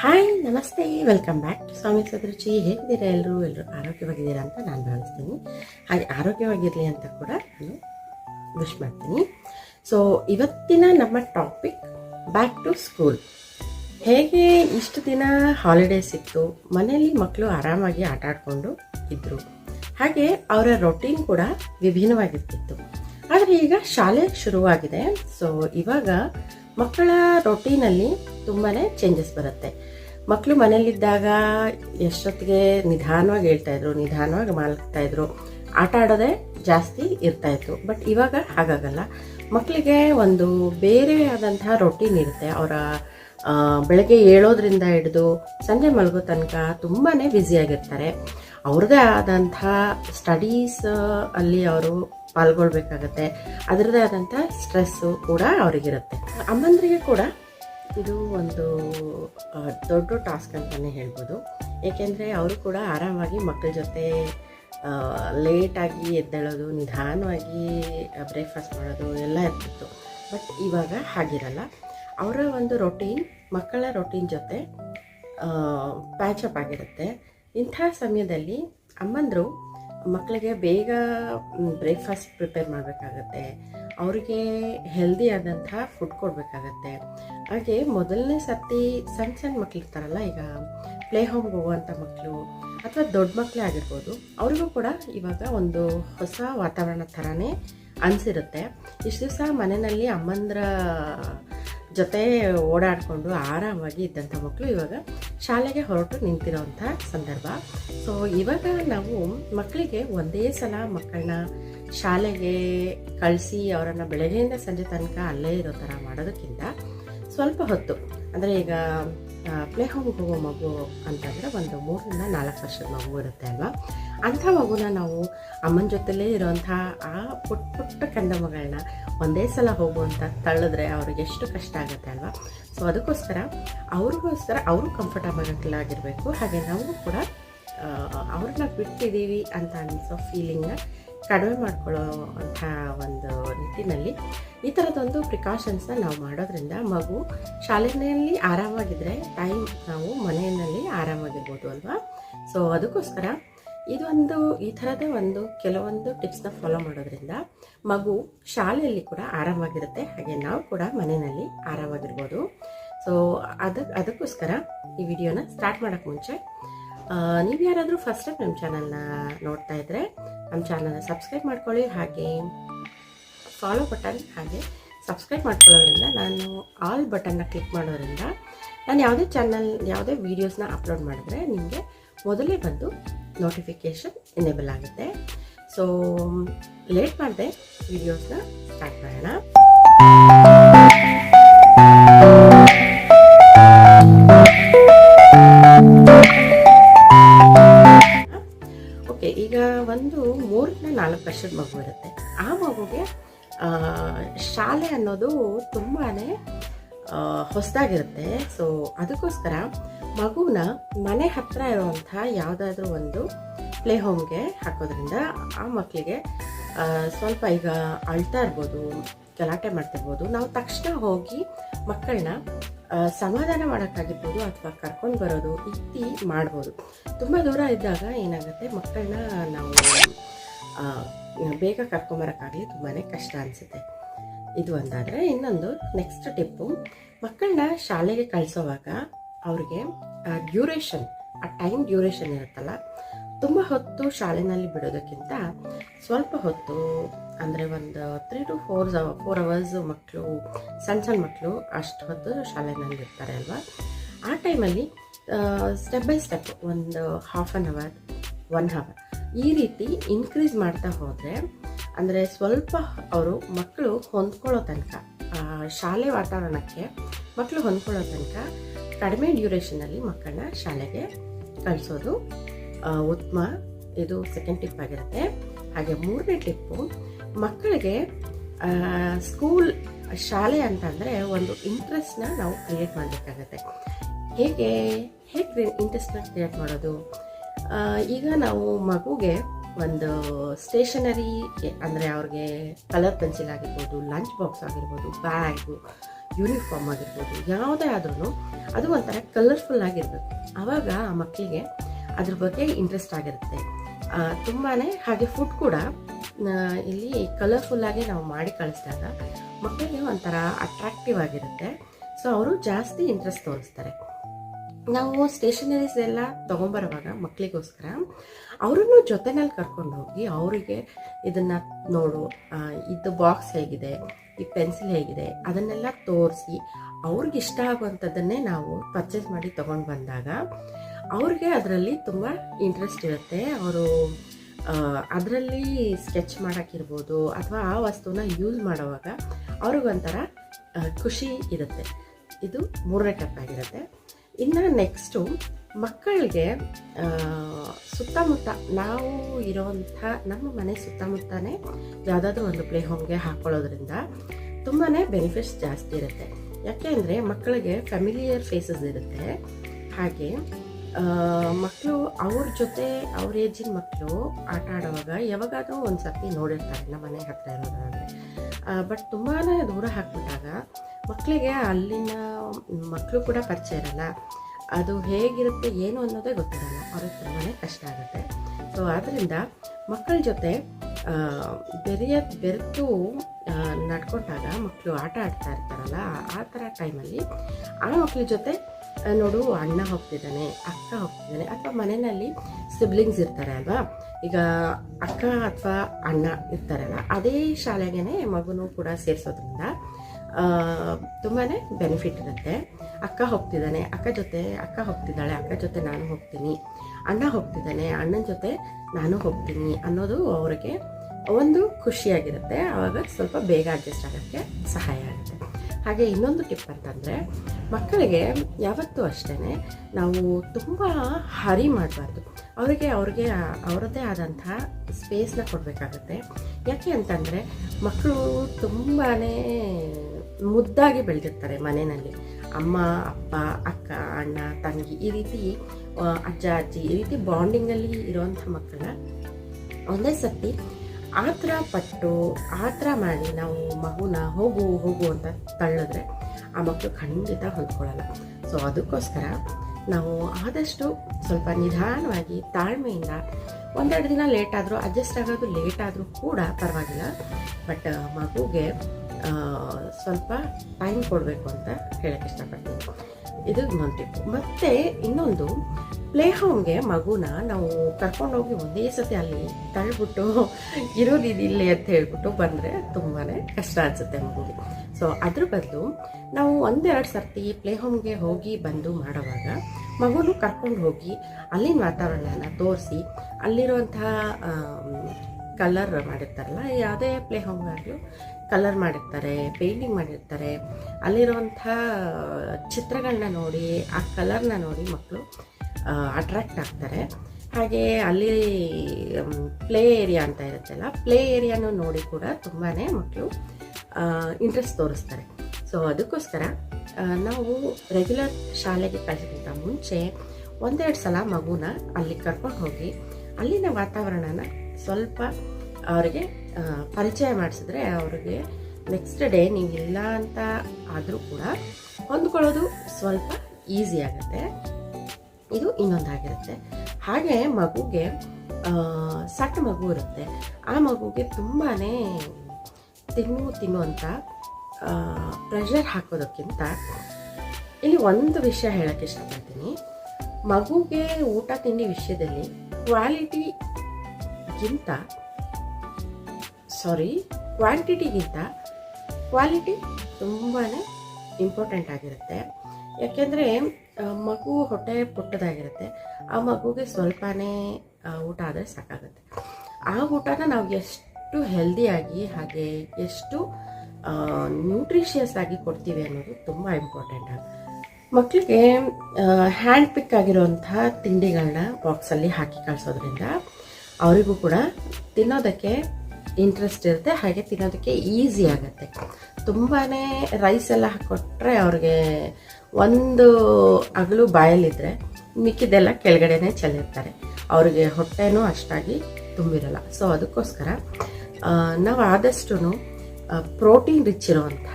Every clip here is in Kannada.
ಹಾಯ್, ನಮಸ್ತೆ, welcome back to Swami Sadruchi ಹೇಗಿದ್ದೀರಾ ಎಲ್ಲರೂ ಎಲ್ಲರೂ ಆರೋಗ್ಯವಾಗಿದ್ದೀರಾ ಅಂತ ನಾನು ಭಾವಿಸ್ತೀನಿ. ಹಾಗೆ ಆರೋಗ್ಯವಾಗಿರಲಿ ಅಂತ ಕೂಡ ನಾನು ವಿಶ್ ಮಾಡ್ತೀನಿ. ಸೊ ಇವತ್ತಿನ ನಮ್ಮ ಟಾಪಿಕ್ ಬ್ಯಾಕ್ ಟು ಸ್ಕೂಲ್ ಹೇಗೆ ಇಷ್ಟು ದಿನ ಹಾಲಿಡೇಸ್ ಇತ್ತು ಮನೆಯಲ್ಲಿ ಮಕ್ಕಳು ಆರಾಮಾಗಿ ಆಟ ಆಡಿಕೊಂಡು ಇದ್ದರು ಹಾಗೆ ಅವರ ರೊಟೀನ್ ಕೂಡ ವಿಭಿನ್ನವಾಗಿರ್ತಿತ್ತು. ಆದರೆ ಈಗ ಶಾಲೆ ಶುರುವಾಗಿದೆ. ಸೊ ಇವಾಗ ಮಕ್ಕಳ ರೊಟೀನಲ್ಲಿ ತುಂಬಾ ಚೇಂಜಸ್ ಬರುತ್ತೆ. ಮಕ್ಕಳು ಮನೇಲಿದ್ದಾಗ ಎಷ್ಟೊತ್ತಿಗೆ ನಿಧಾನವಾಗಿ ಹೇಳ್ತಾಯಿದ್ರು ನಿಧಾನವಾಗಿ ಮಾಲ್ತಾಯಿದ್ರು ಆಟ ಆಡೋದೇ ಜಾಸ್ತಿ ಇರ್ತಾಯಿತ್ತು ಬಟ್ ಇವಾಗ ಹಾಗಾಗಲ್ಲ. ಮಕ್ಕಳಿಗೆ ಒಂದು ಬೇರೆ ಆದಂತಹ ರೊಟೀನ್ ಇರುತ್ತೆ. ಅವರ ಬೆಳಗ್ಗೆ ಏಳೋದ್ರಿಂದ ಹಿಡಿದು ಸಂಜೆ ಮಲಗೋ ತನಕ ತುಂಬಾ ಬ್ಯುಸಿಯಾಗಿರ್ತಾರೆ ಅವ್ರದ್ದೇ ಆದಂಥ ಸ್ಟಡೀಸ್ ಅಲ್ಲಿ ಅವರು ಪಾಲ್ಗೊಳ್ಬೇಕಾಗತ್ತೆ. ಅದರದ್ದೇ ಆದಂಥ ಸ್ಟ್ರೆಸ್ಸು ಕೂಡ ಅವರಿಗಿರುತ್ತೆ. ಅಮ್ಮಂದ್ರಿಗೆ ಕೂಡ ಇದು ಒಂದು ದೊಡ್ಡ ಟಾಸ್ಕ್ ಅಂತಲೇ ಹೇಳ್ಬೋದು. ಏಕೆಂದರೆ ಅವರು ಕೂಡ ಆರಾಮಾಗಿ ಮಕ್ಕಳ ಜೊತೆ ಲೇಟಾಗಿ ಎದ್ದೇಳೋದು, ನಿಧಾನವಾಗಿ ಬ್ರೇಕ್ಫಾಸ್ಟ್ ಮಾಡೋದು ಎಲ್ಲ ಇರ್ತಿತ್ತು. ಬಟ್ ಇವಾಗ ಹಾಗಿರಲ್ಲ. ಅವರ ಒಂದು ರೊಟೀನ್ ಮಕ್ಕಳ ರೊಟೀನ್ ಜೊತೆ ಪ್ಯಾಚಪ್ ಆಗಿರುತ್ತೆ. ಇಂಥ ಸಮಯದಲ್ಲಿ ಅಮ್ಮಂದರು ಮಕ್ಕಳಿಗೆ ಬೇಗ ಬ್ರೇಕ್ಫಾಸ್ಟ್ ಪ್ರಿಪೇರ್ ಮಾಡಬೇಕಾಗತ್ತೆ. ಅವರಿಗೆ ಹೆಲ್ದಿ ಆದಂಥ ಫುಡ್ ಕೊಡಬೇಕಾಗತ್ತೆ. ಹಾಗೆ ಮೊದಲನೇ ಸರ್ತಿ ಸಣ್ಣ ಸಣ್ಣ ಮಕ್ಳು ಇರ್ತಾರಲ್ಲ, ಈಗ ಪ್ಲೇ ಹೋಮ್ಗೆ ಹೋಗುವಂಥ ಮಕ್ಕಳು ಅಥವಾ ದೊಡ್ಡ ಮಕ್ಕಳೇ ಆಗಿರ್ಬೋದು, ಅವರಿಗೂ ಕೂಡ ಇವಾಗ ಒಂದು ಹೊಸ ವಾತಾವರಣ ಥರನೇ ಅನಿಸಿರುತ್ತೆ. ಇಷ್ಟು ದಿವಸ ಮನೆಯಲ್ಲಿ ಅಮ್ಮಂದ್ರ ಜೊತೆ ಓಡಾಡಿಕೊಂಡು ಆರಾಮಾಗಿ ಇದ್ದಂಥ ಮಕ್ಕಳು ಇವಾಗ ಶಾಲೆಗೆ ಹೊರಟು ನಿಂತಿರೋವಂಥ ಸಂದರ್ಭ. ಸೊ ಇವಾಗ ನಾವು ಮಕ್ಕಳಿಗೆ ಒಂದೇ ಸಲ ಮಕ್ಕಳನ್ನ ಶಾಲೆಗೆ ಕಳಿಸಿ ಅವರನ್ನು ಬೆಳಗ್ಗೆಯಿಂದ ಸಂಜೆ ತನಕ ಅಲ್ಲೇ ಇರೋ ಥರ ಮಾಡೋದಕ್ಕಿಂತ ಸ್ವಲ್ಪ ಹೊತ್ತು. ಅಂದರೆ ಈಗ ಪ್ಲೇ ಹೋಮ್ಗೆ ಹೋಗೋ ಮಗು ಅಂತಂದರೆ ಒಂದು ಮೂರರಿಂದ ನಾಲ್ಕು ವರ್ಷದ ಮಗು ಇರುತ್ತೆ ಅಲ್ವಾ? ಅಂಥ ಮಗುನ ನಾವು ಅಮ್ಮನ ಜೊತೆಲೇ ಇರೋವಂಥ ಆ ಪುಟ್ಟ ಪುಟ್ಟ ಕಂದ ಮಗಳನ್ನ ಒಂದೇ ಸಲ ಹೋಗುವಂಥ ತಳ್ಳಿದ್ರೆ ಅವ್ರಿಗೆ ಎಷ್ಟು ಕಷ್ಟ ಆಗುತ್ತೆ ಅಲ್ವಾ? ಸೊ ಅದಕ್ಕೋಸ್ಕರ ಅವ್ರಿಗೋಸ್ಕರ ಅವರು ಕಂಫರ್ಟಬಲ್ ಆಗಿರಬೇಕು. ಹಾಗೆ ನಾವು ಕೂಡ ಅವ್ರನ್ನ ಬಿಟ್ಟಿದ್ದೀವಿ ಅಂತ ಅನಿಸೋ ಫೀಲಿಂಗ್ನ ಕಡಿಮೆ ಮಾಡ್ಕೊಳ್ಳೋ ಅಂಥ ಒಂದು ನಿಟ್ಟಿನಲ್ಲಿ ಈ ಥರದೊಂದು ಪ್ರಿಕಾಷನ್ಸ್ನ ನಾವು ಮಾಡೋದ್ರಿಂದ ಮಗು ಶಾಲೆಯಲ್ಲಿ ಆರಾಮಾಗಿದ್ದರೆ ಟೈಮ್ ನಾವು ಮನೆಯಲ್ಲಿ ಆರಾಮಾಗಿರ್ಬೋದು ಅಲ್ವಾ? ಸೊ ಅದಕ್ಕೋಸ್ಕರ ಇದೊಂದು, ಈ ಥರದ ಒಂದು ಕೆಲವೊಂದು ಟಿಪ್ಸ್ನ ಫಾಲೋ ಮಾಡೋದ್ರಿಂದ ಮಗು ಶಾಲೆಯಲ್ಲಿ ಕೂಡ ಆರಾಮಾಗಿರುತ್ತೆ. ಹಾಗೆ ನಾವು ಕೂಡ ಮನೆಯಲ್ಲಿ ಆರಾಮಾಗಿರ್ಬೋದು. ಸೊ ಅದಕ್ಕೆ ಅದಕ್ಕೋಸ್ಕರ ಈ ವಿಡಿಯೋನ ಸ್ಟಾರ್ಟ್ ಮಾಡೋಕ್ಕೆ ಮುಂಚೆ ನೀವು ಯಾರಾದರೂ ಫಸ್ಟ್ ಟೈಮ್ ನಮ್ಮ ಚಾನಲ್ನ ನೋಡ್ತಾ ಇದ್ದರೆ ನಮ್ಮ ಚಾನಲ್ನ ಸಬ್ಸ್ಕ್ರೈಬ್ ಮಾಡ್ಕೊಳ್ಳಿ ಹಾಗೆ ಫಾಲೋ ಬಟನ್ ಹಾಗೆ ಸಬ್ಸ್ಕ್ರೈಬ್ ಮಾಡ್ಕೊಳ್ಳೋದ್ರಿಂದ ನಾನು ಆಲ್ ಬಟನ್ನ ಕ್ಲಿಕ್ ಮಾಡೋದ್ರಿಂದ ನಾನು ಯಾವುದೇ ಚಾನಲ್ ಯಾವುದೇ ವೀಡಿಯೋಸ್ನ ಅಪ್ಲೋಡ್ ಮಾಡಿದ್ರೆ ನಿಮಗೆ ಮೊದಲೇ ಬಂದು ನೋಟಿಫಿಕೇಷನ್ ಎನೇಬಲ್ ಆಗುತ್ತೆ. ಸೊ ಲೇಟ್ ಮಾಡಿದೆ ವೀಡಿಯೋಸ್ನ ಸ್ಟಾರ್ಟ್ ಮಾಡೋಣ. ವರ್ಷದ ಮಗು ಇರುತ್ತೆ ಆ ಮಗುಗೆ ಶಾಲೆ ಅನ್ನೋದು ತುಂಬಾ ಹೊಸದಾಗಿರುತ್ತೆ. ಸೊ ಅದಕ್ಕೋಸ್ಕರ ಮಗುನ ಮನೆ ಹತ್ತಿರ ಇರುವಂಥ ಯಾವುದಾದ್ರೂ ಒಂದು ಪ್ಲೇ ಹೋಮ್ಗೆ ಹಾಕೋದ್ರಿಂದ ಆ ಮಕ್ಕಳಿಗೆ ಸ್ವಲ್ಪ ಈಗ ಅಳ್ತಾ ಇರ್ಬೋದು, ಗಲಾಟೆ ಮಾಡ್ತಿರ್ಬೋದು. ನಾವು ತಕ್ಷಣ ಹೋಗಿ ಮಕ್ಕಳನ್ನ ಸಮಾಧಾನ ಮಾಡೋಕ್ಕಾಗಿರ್ಬೋದು ಅಥವಾ ಕರ್ಕೊಂಡು ಬರೋದು, ಇತ್ತಿ ಮಾಡ್ಬೋದು. ತುಂಬ ದೂರ ಇದ್ದಾಗ ಏನಾಗುತ್ತೆ? ಮಕ್ಕಳನ್ನ ನಾವು ಬೇಗ ಕರ್ಕೊಂಬರೋಕ್ಕಾಗಲಿ ತುಂಬಾ ಕಷ್ಟ ಅನಿಸುತ್ತೆ. ಇದು ಒಂದಾದರೆ ಇನ್ನೊಂದು ನೆಕ್ಸ್ಟ್ ಟಿಪ್ಪು ಮಕ್ಕಳನ್ನ ಶಾಲೆಗೆ ಕಳಿಸೋವಾಗ ಅವ್ರಿಗೆ ಡ್ಯೂರೇಷನ್ ಆ ಟೈಮ್ ಡ್ಯೂರೇಷನ್ ಇರುತ್ತಲ್ಲ, ತುಂಬ ಹೊತ್ತು ಶಾಲೆನಲ್ಲಿ ಬಿಡೋದಕ್ಕಿಂತ ಸ್ವಲ್ಪ ಹೊತ್ತು, ಅಂದರೆ ಒಂದು three to four four hours ಮಕ್ಕಳು ಸಣ್ಣ ಸಣ್ಣ ಮಕ್ಕಳು ಅಷ್ಟು ಹೊತ್ತು ಶಾಲೆನಲ್ಲಿ ಇರ್ತಾರೆ ಅಲ್ವಾ? ಆ ಟೈಮಲ್ಲಿ ಸ್ಟೆಪ್ ಬೈ ಸ್ಟೆಪ್ ಒಂದು half an hour one half ಈ ರೀತಿ ಇನ್ಕ್ರೀಸ್ ಮಾಡ್ತಾ ಹೋದರೆ, ಅಂದರೆ ಸ್ವಲ್ಪ ಅವರು ಮಕ್ಕಳು ಹೊಂದ್ಕೊಳ್ಳೋ ತನಕ ಶಾಲೆ ವಾತಾವರಣಕ್ಕೆ ಮಕ್ಕಳು ಹೊಂದ್ಕೊಳ್ಳೋ ತನಕ ಕಡಿಮೆ ಡ್ಯೂರೇಷನಲ್ಲಿ ಮಕ್ಕಳನ್ನ ಶಾಲೆಗೆ ಕಳಿಸೋದು ಉತ್ತಮ ಇದು ಸೆಕೆಂಡ್ ಟಿಪ್ ಆಗಿರುತ್ತೆ. ಹಾಗೆ ಮೂರನೇ ಟಿಪ್ಪು ಮಕ್ಕಳಿಗೆ ಸ್ಕೂಲ್ ಶಾಲೆ ಅಂತಂದರೆ ಒಂದು ಇಂಟ್ರೆಸ್ಟ್ನ ನಾವು ಕ್ರಿಯೇಟ್ ಮಾಡಬೇಕಾಗತ್ತೆ. ಹೇಗೆ ಹೇಗೆ ಇಂಟ್ರೆಸ್ಟ್ನ ಕ್ರಿಯೇಟ್ ಮಾಡೋದು? ಈಗ ನಾವು ಮಗುಗೆ ಒಂದು ಸ್ಟೇಷನರಿ ಅಂದರೆ ಅವ್ರಿಗೆ ಕಲರ್ ಪೆನ್ಸಿಲ್ ಆಗಿರ್ಬೋದು ಲಂಚ್ ಬಾಕ್ಸ್ ಆಗಿರ್ಬೋದು ಬ್ಯಾಗು ಯೂನಿಫಾರ್ಮ್ ಆಗಿರ್ಬೋದು, ಯಾವುದೇ ಆದ್ರೂ ಅದು ಒಂಥರ ಕಲರ್ಫುಲ್ ಆಗಿರಬೇಕು. ಆವಾಗ ಆ ಮಕ್ಕಳಿಗೆ ಅದ್ರ ಬಗ್ಗೆ ಇಂಟ್ರೆಸ್ಟ್ ಆಗಿರುತ್ತೆ. ತುಂಬಾ ಹಾಗೆ ಫುಡ್ ಕೂಡ ಇಲ್ಲಿ ಕಲರ್ಫುಲ್ಲಾಗಿ ನಾವು ಮಾಡಿ ಕಳಿಸಿದಾಗ ಮಕ್ಕಳಿಗೆ ಒಂಥರ ಅಟ್ರಾಕ್ಟಿವ್ ಆಗಿರುತ್ತೆ. ಸೊ ಅವರು ಜಾಸ್ತಿ ಇಂಟ್ರೆಸ್ಟ್ ತೋರಿಸ್ತಾರೆ. ನಾವು ಸ್ಟೇಷನರೀಸ್ ಎಲ್ಲ ತೊಗೊಂಬರೋವಾಗ ಮಕ್ಕಳಿಗೋಸ್ಕರ ಅವರನ್ನು ಜೊತೆನಲ್ಲಿ ಕರ್ಕೊಂಡು ಹೋಗಿ ಅವರಿಗೆ ಇದನ್ನು ನೋಡು ಇದು ಬಾಕ್ಸ್ ಹೇಗಿದೆ, ಈ ಪೆನ್ಸಿಲ್ ಹೇಗಿದೆ, ಅದನ್ನೆಲ್ಲ ತೋರಿಸಿ ಅವ್ರಿಗೆ ಇಷ್ಟ ಆಗುವಂಥದ್ದನ್ನೇ ನಾವು ಪರ್ಚೇಸ್ ಮಾಡಿ ತೊಗೊಂಡು ಬಂದಾಗ ಅವ್ರಿಗೆ ಅದರಲ್ಲಿ ತುಂಬ ಇಂಟ್ರೆಸ್ಟ್ ಇರುತ್ತೆ. ಅವರು ಅದರಲ್ಲಿ ಸ್ಕೆಚ್ ಮಾಡೋಕ್ಕಿರ್ಬೋದು ಅಥವಾ ಆ ವಸ್ತುವನ್ನ ಯೂಸ್ ಮಾಡುವಾಗ ಅವ್ರಿಗೊಂಥರ ಖುಷಿ ಇರುತ್ತೆ. ಇದು ಮೂರನೇ ಟಪ್ ಆಗಿರುತ್ತೆ. ಇನ್ನು ನೆಕ್ಸ್ಟು ಮಕ್ಕಳಿಗೆ ಸುತ್ತಮುತ್ತ ನಾವು ಇರೋವಂಥ ನಮ್ಮ ಮನೆ ಸುತ್ತಮುತ್ತನೇ ಯಾವುದಾದ್ರೂ ಒಂದು ಪ್ಲೇ ಹೋಮ್ಗೆ ಹಾಕ್ಕೊಳ್ಳೋದ್ರಿಂದ ತುಂಬಾ ಬೆನಿಫಿಟ್ಸ್ ಜಾಸ್ತಿ ಇರುತ್ತೆ. ಯಾಕೆ ಅಂದರೆ ಮಕ್ಕಳಿಗೆ ಫ್ಯಾಮಿಲಿಯರ್ ಫೇಸಸ್ ಇರುತ್ತೆ. ಹಾಗೆ ಮಕ್ಕಳು ಅವ್ರ ಜೊತೆ, ಅವ್ರ ಏಜಿನ ಮಕ್ಕಳು ಆಟ ಆಡುವಾಗ ಯಾವಾಗಾದರೂ ಒಂದು ಸರ್ತಿ ನೋಡಿರ್ತಾರೆ, ನಮ್ಮ ಮನೆ ಹತ್ತಿರ ಇರೋದಾದರೆ. ಬಟ್ ತುಂಬಾ ದೂರ ಹಾಕಿಬಿಟ್ಟಾಗ ಮಕ್ಕಳಿಗೆ ಅಲ್ಲಿನ ಮಕ್ಕಳು ಕೂಡ ಪರಿಚಯ ಇರಲ್ಲ. ಅದು ಹೇಗಿರುತ್ತೆ, ಏನು ಅನ್ನೋದೇ ಗೊತ್ತಿರಲ್ಲ. ಅವ್ರಿಗೆ ತುಂಬಾ ಕಷ್ಟ ಆಗುತ್ತೆ. ಸೊ ಆದ್ದರಿಂದ ಮಕ್ಕಳ ಜೊತೆ ಬೆರೆಯ, ಬೆರೆತು ನಡ್ಕೊಂಡಾಗ ಮಕ್ಕಳು ಆಟ ಆಡ್ತಾ ಇರ್ತಾರಲ್ಲ, ಆ ಥರ ಟೈಮಲ್ಲಿ ಆ ಮಕ್ಕಳ ಜೊತೆ ನೋಡು, ಅಣ್ಣ ಹೋಗ್ತಿದ್ದಾನೆ, ಅಕ್ಕ ಹೋಗ್ತಿದ್ದಾನೆ, ಅಥವಾ ಮನೆಯಲ್ಲಿ ಸಿಬ್ಲಿಂಗ್ಸ್ ಇರ್ತಾರೆ ಅಲ್ವಾ? ಈಗ ಅಕ್ಕ ಅಥವಾ ಅಣ್ಣ ಇರ್ತಾರಲ್ಲ, ಅದೇ ಶಾಲೆಗೇ ಮಗುನು ಕೂಡ ಸೇರಿಸೋದ್ರಿಂದ ತುಂಬಾ ಬೆನಿಫಿಟ್ ಇರುತ್ತೆ. ಅಕ್ಕ ಹೋಗ್ತಿದ್ದಾನೆ, ಅಕ್ಕ ಜೊತೆ ಅಕ್ಕ ಹೋಗ್ತಿದ್ದಾಳೆ, ಅಕ್ಕ ಜೊತೆ ನಾನು ಹೋಗ್ತೀನಿ, ಅಣ್ಣ ಹೋಗ್ತಿದ್ದಾನೆ, ಅಣ್ಣನ ಜೊತೆ ನಾನು ಹೋಗ್ತೀನಿ ಅನ್ನೋದು ಅವರಿಗೆ ಒಂದು ಖುಷಿಯಾಗಿರುತ್ತೆ. ಆವಾಗ ಸ್ವಲ್ಪ ಬೇಗ ಅಡ್ಜಸ್ಟ್ ಆಗೋಕ್ಕೆ ಸಹಾಯ ಆಗುತ್ತೆ. ಹಾಗೆ ಇನ್ನೊಂದು ಟಿಪ್ ಅಂತಂದರೆ, ಮಕ್ಕಳಿಗೆ ಯಾವತ್ತೂ ಅಷ್ಟೇ ನಾವು ತುಂಬ ಹರಿ ಮಾಡಬಾರ್ದು. ಅವರಿಗೆ ಅವ್ರಿಗೆ ಅವರದ್ದೇ ಆದಂತಹ ಸ್ಪೇಸ್ನ ಕೊಡಬೇಕಾಗತ್ತೆ. ಯಾಕೆ ಅಂತಂದರೆ ಮಕ್ಕಳು ತುಂಬಾ ಮುದ್ದಾಗಿ ಬೆಳೆದಿರ್ತಾರೆ ಮನೆಯಲ್ಲಿ. ಅಮ್ಮ, ಅಪ್ಪ, ಅಕ್ಕ, ಅಣ್ಣ, ತಂಗಿ ಈ ರೀತಿ ಅಜ್ಜ, ಅಜ್ಜಿ ಈ ರೀತಿ ಬಾಂಡಿಂಗಲ್ಲಿ ಇರುವಂಥ ಮಕ್ಕಳನ್ನ ಒಂದೇ ಸರ್ತಿ ಆ ಥರ ಪಟ್ಟು ಆ ಥರ ಮಾಡಿ ನಾವು ಮಗುನ ಹೋಗು ಹೋಗು ಅಂತ ತಳ್ಳಿದ್ರೆ ಆ ಮಕ್ಕಳು ಖಂಡಿತ ಹೊಂದ್ಕೊಳ್ಳಲ್ಲ ಸೊ ಅದಕ್ಕೋಸ್ಕರ ನಾವು ಆದಷ್ಟು ಸ್ವಲ್ಪ ನಿಧಾನವಾಗಿ ತಾಳ್ಮೆಯಿಂದ ಒಂದೆರಡು ದಿನ ಲೇಟ್ ಆದರೂ ಅಡ್ಜಸ್ಟ್ ಆಗೋದು ಲೇಟ್ ಆದರೂ ಕೂಡ ಪರವಾಗಿಲ್ಲ. ಬಟ್ ಮಗುಗೆ ಸ್ವಲ್ಪ ಟೈಮ್ ಕೊಡಬೇಕು ಅಂತ ಹೇಳಕ್ಕೆ ಇಷ್ಟಪಡ್ತೀನಿ. ಇದು ಇನ್ನೊಂದು ಟಿಪ್ ಮತ್ತು ಇನ್ನೊಂದು ಪ್ಲೇ ಹೋಮ್ಗೆ ಮಗುನ ನಾವು ಕರ್ಕೊಂಡೋಗಿ ಒಂದೇ ಸತಿ ಅಲ್ಲಿ ತಳ್ಬಿಟ್ಟು ಇರೋದು ಇಲ್ಲಿ ಅಂತ ಹೇಳ್ಬಿಟ್ಟು ಬಂದರೆ ತುಂಬಾ ಕಷ್ಟ ಅನಿಸುತ್ತೆ ಮಗುಗೆ. ಸೊ ಅದ್ರ ಬದಲು ನಾವು ಒಂದೆರಡು ಸರ್ತಿ ಪ್ಲೇ ಹೋಮ್ಗೆ ಹೋಗಿ ಬಂದು ಮಾಡೋವಾಗ ಮಗುನು ಕರ್ಕೊಂಡು ಹೋಗಿ ಅಲ್ಲಿನ ವಾತಾವರಣನ ತೋರಿಸಿ ಅಲ್ಲಿರುವಂತಹ ಕಲರ್ ಮಾಡಿರ್ತಾರಲ್ಲ, ಯಾವುದೇ ಪ್ಲೇ ಹೋಮ್ಗಾಗಲೂ ಕಲರ್ ಮಾಡಿರ್ತಾರೆ ಪೇಂಟಿಂಗ್ ಮಾಡಿರ್ತಾರೆ. ಅಲ್ಲಿರುವಂಥ ಚಿತ್ರಗಳನ್ನ ನೋಡಿ, ಆ ಕಲರ್ನ ನೋಡಿ ಮಕ್ಕಳು ಅಟ್ರಾಕ್ಟ್ ಆಗ್ತಾರೆ. ಹಾಗೆ ಅಲ್ಲಿ ಪ್ಲೇ ಏರಿಯಾ ಅಂತ ಇರುತ್ತಲ್ಲ ಪ್ಲೇ ಏರಿಯಾನು ನೋಡಿ ಕೂಡ ತುಂಬಾ ಮಕ್ಕಳು ಇಂಟ್ರೆಸ್ಟ್ ತೋರಿಸ್ತಾರೆ. ಸೊ ಅದಕ್ಕೋಸ್ಕರ ನಾವು ರೆಗ್ಯುಲರ್ ಶಾಲೆಗೆ ಕಳಿಸೋಕ್ಕಿಂತ ಮುಂಚೆ ಒಂದೆರಡು ಸಲ ಮಗುನ ಅಲ್ಲಿ ಕರ್ಕೊಂಡು ಹೋಗಿ, ಅಲ್ಲಿನ ವಾತಾವರಣನ ಸ್ವಲ್ಪ ಅವರಿಗೆ ಪರಿಚಯ ಮಾಡಿಸಿದ್ರೆ ಅವ್ರಿಗೆ ನೆಕ್ಸ್ಟ್ ಡೇ ನೀವು ಇಲ್ಲ ಅಂತ ಆದರೂ ಕೂಡ ಹೊಂದ್ಕೊಳ್ಳೋದು ಸ್ವಲ್ಪ ಈಸಿ ಆಗುತ್ತೆ. ಇದು ಇನ್ನೊಂದಾಗಿರುತ್ತೆ. ಹಾಗೆ ಮಗುಗೆ ಸಣ್ಣ ಮಗು ಇರುತ್ತೆ. ಆ ಮಗುಗೆ ತುಂಬಾ ತಿನ್ನು ತಿನ್ನು ಅಂತ ಪ್ರೆಷರ್ ಹಾಕೋದಕ್ಕಿಂತ ಇಲ್ಲಿ ಒಂದು ವಿಷಯ ಹೇಳೋಕ್ಕೆ ಇಷ್ಟಪಡ್ತೀನಿ. ಮಗುಗೆ ಊಟ, ತಿಂಡಿ ವಿಷಯದಲ್ಲಿ ಕ್ವಾಲಿಟಿಗಿಂತ ಸಾರಿ ಕ್ವಾಂಟಿಟಿಗಿಂತ ಕ್ವಾಲಿಟಿ ತುಂಬಾ ಇಂಪಾರ್ಟೆಂಟ್ ಆಗಿರುತ್ತೆ. ಯಾಕೆಂದರೆ ಮಗು ಹೊಟ್ಟೆ ಪುಟ್ಟದಾಗಿರುತ್ತೆ. ಆ ಮಗುಗೆ ಸ್ವಲ್ಪನೇ ಊಟ ಆದರೆ ಸಾಕಾಗುತ್ತೆ. ಆ ಊಟನ ನಾವು ಎಷ್ಟು ಹೆಲ್ದಿಯಾಗಿ ಹಾಗೆ ಎಷ್ಟು ನ್ಯೂಟ್ರಿಷಿಯಸ್ ಆಗಿ ಕೊಡ್ತೀವಿ ಅನ್ನೋದು ತುಂಬ ಇಂಪಾರ್ಟೆಂಟ್ ಮಕ್ಕಳಿಗೆ ಹ್ಯಾಂಡ್ ಪಿಕ್ ಆಗಿರುವಂತಹ ತಿಂಡಿಗಳನ್ನ ಬಾಕ್ಸಲ್ಲಿ ಹಾಕಿ ಕಳಿಸೋದ್ರಿಂದ, ಅವರಿಗೂ ಕೂಡ ತಿನ್ನೋದಕ್ಕೆ ಇಂಟ್ರೆಸ್ಟ್ ಇರುತ್ತೆ, ಹಾಗೆ ತಿನ್ನೋದಕ್ಕೆ ಈಸಿ ಆಗುತ್ತೆ. ತುಂಬಾ ರೈಸ್ ಎಲ್ಲ ಹಾಕ್ಕೊಟ್ರೆ ಅವ್ರಿಗೆ ಒಂದು ಅಗಲು ಬಾಯಲ್ಲಿದ್ದರೆ ಮಿಕ್ಕಿದೆಲ್ಲ ಕೆಳಗಡೆನೇ ಚೆಲ್ಲಿರ್ತಾರೆ. ಅವ್ರಿಗೆ ಹೊಟ್ಟೆನೂ ಅಷ್ಟಾಗಿ ತುಂಬಿರಲ್ಲ. ಸೊ ಅದಕ್ಕೋಸ್ಕರ ನಾವು ಆದಷ್ಟು ಪ್ರೋಟೀನ್ ರಿಚ್ ಇರುವಂಥ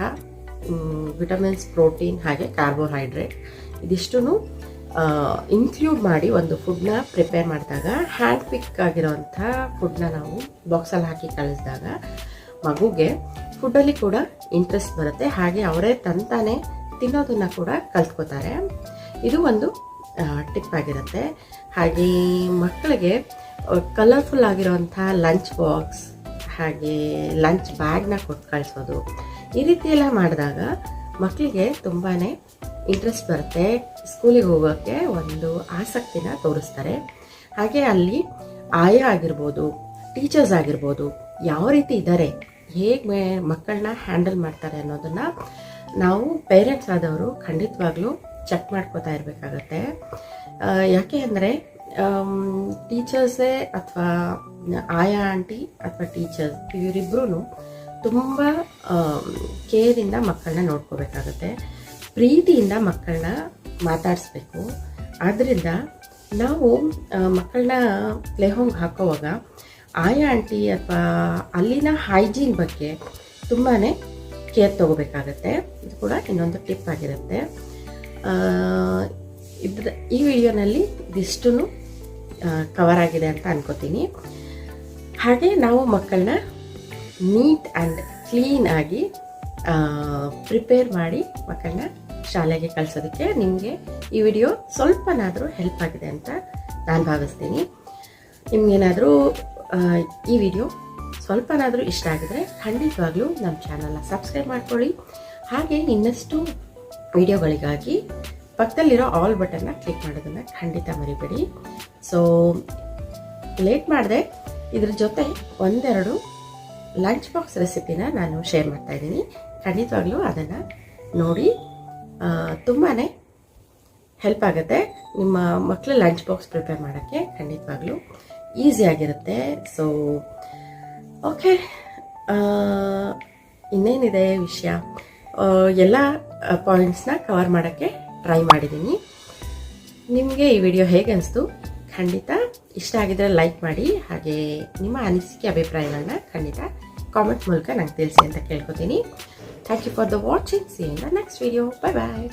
ವಿಟಮಿನ್ಸ್ ಪ್ರೋಟೀನ್ ಹಾಗೆ ಕಾರ್ಬೋಹೈಡ್ರೇಟ್ ಇದಿಷ್ಟು ಇನ್ಕ್ಲೂಡ್ ಮಾಡಿ ಒಂದು ಫುಡ್ನ ಪ್ರಿಪೇರ್ ಮಾಡಿದಾಗ ಹ್ಯಾಂಡ್ ಪಿಕ್ ಆಗಿರೋವಂಥ ಫುಡ್ನ ನಾವು ಬಾಕ್ಸಲ್ಲಿ ಹಾಕಿ ಕಳಿಸಿದಾಗ ಮಗುಗೆ ಫುಡ್ಡಲ್ಲಿ ಕೂಡ ಇಂಟ್ರೆಸ್ಟ್ ಬರುತ್ತೆ. ಹಾಗೆ ಅವರೇ ತಂತಾನೆ ತಿನ್ನೋದನ್ನು ಕೂಡ ಕಲ್ತ್ಕೋತಾರೆ. ಇದು ಒಂದು ಟಿಪ್ ಆಗಿರುತ್ತೆ. ಹಾಗೆ ಮಕ್ಕಳಿಗೆ ಕಲರ್ಫುಲ್ ಆಗಿರೋವಂಥ ಲಂಚ್ ಬಾಕ್ಸ್ ಹಾಗೆ ಲಂಚ್ ಬ್ಯಾಗ್ನ ಕೊಟ್ಟು ಕಳಿಸೋದು. ಈ ರೀತಿಯೆಲ್ಲ ಮಾಡಿದಾಗ ಮಕ್ಕಳಿಗೆ ತುಂಬಾ ಇಂಟ್ರೆಸ್ಟ್ ಬರುತ್ತೆ. ಸ್ಕೂಲಿಗೆ ಹೋಗೋಕ್ಕೆ ಒಂದು ಆಸಕ್ತಿನ ತೋರಿಸ್ತಾರೆ. ಹಾಗೆ ಅಲ್ಲಿ ಆಯ ಆಗಿರ್ಬೋದು, ಟೀಚರ್ಸ್ ಆಗಿರ್ಬೋದು, ಯಾವ ರೀತಿ ಇದ್ದಾರೆ ಹೇಗೆ ಮಕ್ಕಳನ್ನ ಹ್ಯಾಂಡಲ್ ಮಾಡ್ತಾರೆ ಅನ್ನೋದನ್ನು ನಾವು ಪೇರೆಂಟ್ಸ್ ಆದವರು ಖಂಡಿತವಾಗ್ಲೂ ಚೆಕ್ ಮಾಡ್ಕೋತಾ ಇರಬೇಕಾಗತ್ತೆ. ಯಾಕೆ ಅಂದರೆ ಟೀಚರ್ಸೇ ಅಥವಾ ಆಯಾ ಆಂಟಿ ಅಥವಾ ಟೀಚರ್ಸ್ ಇವರಿಬ್ಬರೂ ತುಂಬ ಕೇರಿಂದ ಮಕ್ಕಳನ್ನ ನೋಡ್ಕೋಬೇಕಾಗತ್ತೆ. ಪ್ರೀತಿಯಿಂದ ಮಕ್ಕಳನ್ನ ಮಾತಾಡಿಸ್ಬೇಕು. ಆದ್ದರಿಂದ ನಾವು ಮಕ್ಕಳನ್ನ ಪ್ಲೇ ಹೋಮ್ಗೆ ಹಾಕೋವಾಗ ಆಯಾ ಆಂಟಿ ಅಥವಾ ಅಲ್ಲಿನ ಹೈಜೀನ್ ಬಗ್ಗೆ ತುಂಬಾ ಕೇರ್ ತೊಗೋಬೇಕಾಗತ್ತೆ. ಇದು ಕೂಡ ಇನ್ನೊಂದು ಟಿಪ್ ಆಗಿರುತ್ತೆ. ಇದ್ರ ಈ ವಿಡಿಯೋನಲ್ಲಿ ಇದಿಷ್ಟು ಕವರ್ ಆಗಿದೆ ಅಂತ ಅನ್ಕೋತೀನಿ. ಹಾಗೆ ನಾವು ಮಕ್ಕಳನ್ನ ನೀಟ್ ಆ್ಯಂಡ್ ಕ್ಲೀನ್ ಆಗಿ ಪ್ರಿಪೇರ್ ಮಾಡಿ ಮಕ್ಕಳನ್ನ ಶಾಲೆಗೆ ಕಳಿಸೋದಕ್ಕೆ ನಿಮಗೆ ಈ ವಿಡಿಯೋ ಸ್ವಲ್ಪನಾದರೂ ಹೆಲ್ಪ್ ಆಗಿದೆ ಅಂತ ನಾನು ಭಾವಿಸ್ತೀನಿ. ನಿಮಗೇನಾದರೂ ಈ ವಿಡಿಯೋ ಸ್ವಲ್ಪನಾದರೂ ಇಷ್ಟ ಆಗಿದ್ರೆ ಖಂಡಿತವಾಗ್ಲೂ ನಮ್ಮ ಚಾನಲ್ನ ಸಬ್ಸ್ಕ್ರೈಬ್ ಮಾಡ್ಕೊಳ್ಳಿ. ಹಾಗೆ ಇನ್ನಷ್ಟು ವಿಡಿಯೋಗಳಿಗಾಗಿ ಪಕ್ಕದಲ್ಲಿರೋ ಆಲ್ ಬಟನ್ನ ಕ್ಲಿಕ್ ಮಾಡೋದನ್ನು ಖಂಡಿತ ಮರಿಬೇಡಿ. ಸೊ ಲೇಟ್ ಮಾಡಿದೆ. ಇದ್ರ ಜೊತೆ ಒಂದೆರಡು ಲಂಚ್ ಬಾಕ್ಸ್ ರೆಸಿಪಿನ ನಾನು ಶೇರ್ ಮಾಡ್ತಾ ಇದ್ದೀನಿ. ಖಂಡಿತವಾಗ್ಲೂ ಅದನ್ನು ನೋಡಿ ತುಂಬಾ ಹೆಲ್ಪ್ ಆಗುತ್ತೆ. ನಿಮ್ಮ ಮಕ್ಕಳು ಲಂಚ್ ಬಾಕ್ಸ್ ಪ್ರಿಪೇರ್ ಮಾಡೋಕ್ಕೆ ಖಂಡಿತವಾಗ್ಲೂ ಈಸಿಯಾಗಿರುತ್ತೆ ಸೊ ಓಕೆ ಇನ್ನೇನಿದೆ ವಿಷಯ? ಎಲ್ಲ ಪಾಯಿಂಟ್ಸ್ನ ಕವರ್ ಮಾಡೋಕ್ಕೆ ಟ್ರೈ ಮಾಡಿದ್ದೀನಿ. ನಿಮಗೆ ಈ ವಿಡಿಯೋ ಹೇಗೆ ಅನಿಸ್ತು? ಖಂಡಿತ ಇಷ್ಟ ಆಗಿದ್ರೆ ಲೈಕ್ ಮಾಡಿ, ಹಾಗೆ ನಿಮ್ಮ ಅನಿಸಿಕೆ ಅಭಿಪ್ರಾಯಗಳನ್ನ ಖಂಡಿತ ಕಾಮೆಂಟ್ ಮೂಲಕ ನಂಗೆ ತಿಳಿಸಿ ಅಂತ ಕೇಳ್ಕೊತೀನಿ. Thank you for the watching. See you in the next video. Bye bye.